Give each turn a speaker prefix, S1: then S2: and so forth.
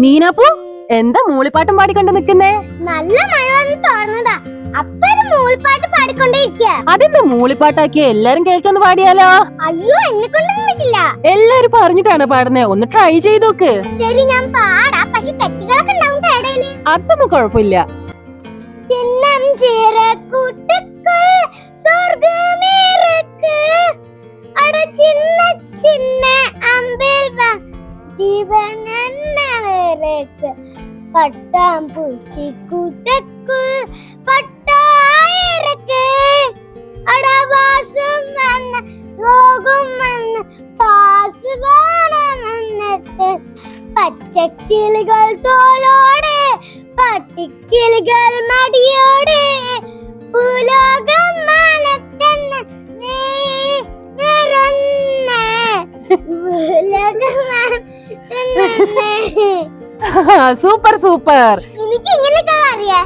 S1: നീനാപ്പു എന്താ മൂളിപ്പാട്ടും പാടിക്കൊണ്ട് നിക്കുന്നേ?
S2: നല്ല മഴ വന്ന് തോന്നുന്നതാ അപ്പൊരു മൂളിപ്പാട്ട് പാടിക്കൊണ്ടേയിരിക്ക.
S1: അതെന്താ മൂളിപ്പാട്ടാക്കിയ? എല്ലാരും കേൾക്കൊന്ന് പാടിയാലോ?
S2: അയ്യോ എന്നെ കൊണ്ടൊന്നും പറ്റില്ല.
S1: എല്ലാരും പറഞ്ഞിട്ടാണ് പാടുന്നേ. ഒന്ന് ട്രൈ ചെയ്ത് നോക്ക്
S2: ശരി ഞാൻ പാടാ. പക്ഷെ തെറ്റുകളൊക്കെ ഉണ്ടാവും ഇടയിൽ.
S1: അതൊന്നും കുഴപ്പമില്ല.
S2: ചിന്നം ചീരക്കൂട്ടുക്ക് സ്വർഗമേറക്ക് അട ചിന്ന ചിന്ന അമ്പിൽ വാ ജീവൻ പട്ടാം പൂച്ചി കൂട്ടക്കുൾ പട്ടായിരക്ക് അടവാസം വന്ന രോഗം വന്ന പാസുവാണമെന്നിട്ട് പച്ചക്കിളികൾ തോലോടെ പട്ടിക്കിളികൾ മടിയോടെ ഭൂലോകം മാനത്തന്നെ നീ മാനത്തന്നെ.
S1: Super super.
S2: എനിക്ക് ഇങ്ങനെയൊക്കെ അറിയാ